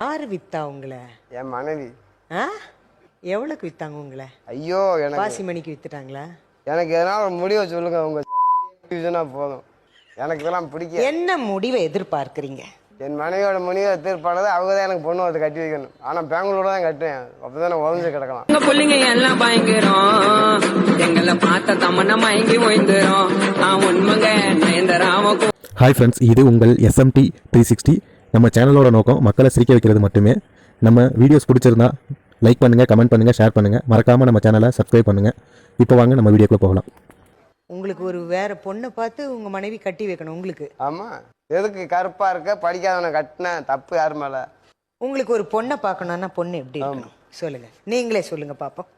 யாரு வித்தா உங்களை? என் மனைவி. ஆ? எவ்வளோக்கு வித்தாங்க உங்களை? ஐயோ எனக்கு பாசி மணிக்கு வித்துட்டாங்களா? எனக்கு எதனா ஒரு முடிவை சொல்லுங்க உங்க இதுனா போதும். எனக்கு இதெல்லாம் பிடிக்க என்ன முடிவை எதிர்பார்க்குறீங்க? என் மனைவியோட முடிவை தீர்ப்பானது அவங்க தான் எனக்கு பொண்ணு வந்து கட்டி வைக்கணும். ஆனால் பெங்களூர் தான் கட்டுவேன் அப்பதான் நான் உதஞ்சு கிடக்கலாம். எங்க புள்ளைங்க எல்லாம் பயங்கரம். எங்களை பார்த்த தமன்னா மயங்கி ஓய்ந்துரும். நான் உண்மைங்க நயந்தராம ஹாய் ஃப்ரெண்ட்ஸ் இது உங்கள் எஸ்எம்டி த்ரீ சிக்ஸ்டி நம்ம சேனலோட நோக்கம் மக்களை சிரிக்க வைக்கிறது மட்டுமே. நம்ம வீடியோஸ் பிடிச்சிருந்தா லைக் பண்ணுங்கள் கமெண்ட் பண்ணுங்கள் ஷேர் பண்ணுங்கள் மறக்காமல் நம்ம சேனலை சப்ஸ்கிரைப் பண்ணுங்கள் இப்போ வாங்க நம்ம வீடியோக்குள்ளே போகலாம். உங்களுக்கு ஒரு வேற பொண்ணை பார்த்து உங்க மனைவி கட்டி வைக்கணும் உங்களுக்கு. ஆமாம் எதுக்கு கருப்பாக இருக்க? படிக்காதவனை கட்டினேன் தப்பு யார் மேலே? உங்களுக்கு ஒரு பொண்ணை பார்க்கணும்னா பொண்ணு எப்படி இருக்கணும்? சொல்லுங்க. நீங்களே சொல்லுங்க பாப்போம்.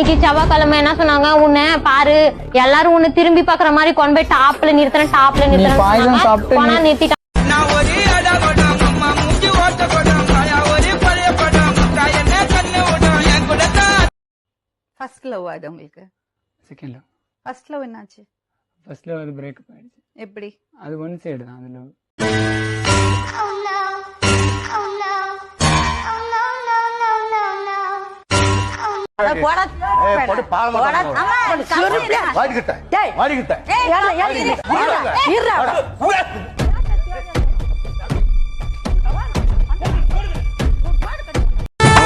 இன்னைக்கு செவ்வாய்க்கிழமை என்ன சொன்னாங்க? உன்னை பாரு எல்லாரும் உன்னை திரும்பி பாக்குற மாதிரி கொண்டு போய் டாப்ல நிறுத்தின டாப்ல நிறுத்தின ஃபர்ஸ்ட் லவ் அது உங்களுக்கு? செகண்ட் லவ் ஃபர்ஸ்ட் லவ் என்னாச்சு? ஃபர்ஸ்ட் லவ் அது பிரேக்கப் ஆயிடுச்சு. எப்படி? அது ஒன் சைடு தான் அது லவ்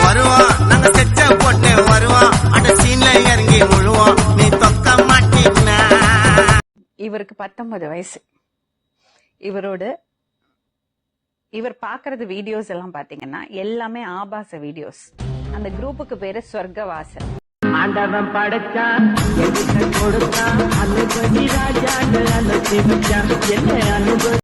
வருவான். நாங்க செட்ட போட்டு வருவான். அந்த சீன்ல இறங்கி முழுவான் நீ தொக்க மாட்டீங்கன்னா இவருக்கு பத்தொன்பது வயசு. இவரோட இவர் பாக்குறது வீடியோஸ் எல்லாம் பாத்தீங்கன்னா எல்லாமே ஆபாச வீடியோஸ் அந்த குரூப்புக்கு பேரு சொர்க்கவாசல் ஆண்டவன் படைச்சான் கொடுத்தான் அந்த ராஜா அனுபவி என்ன அனுபவி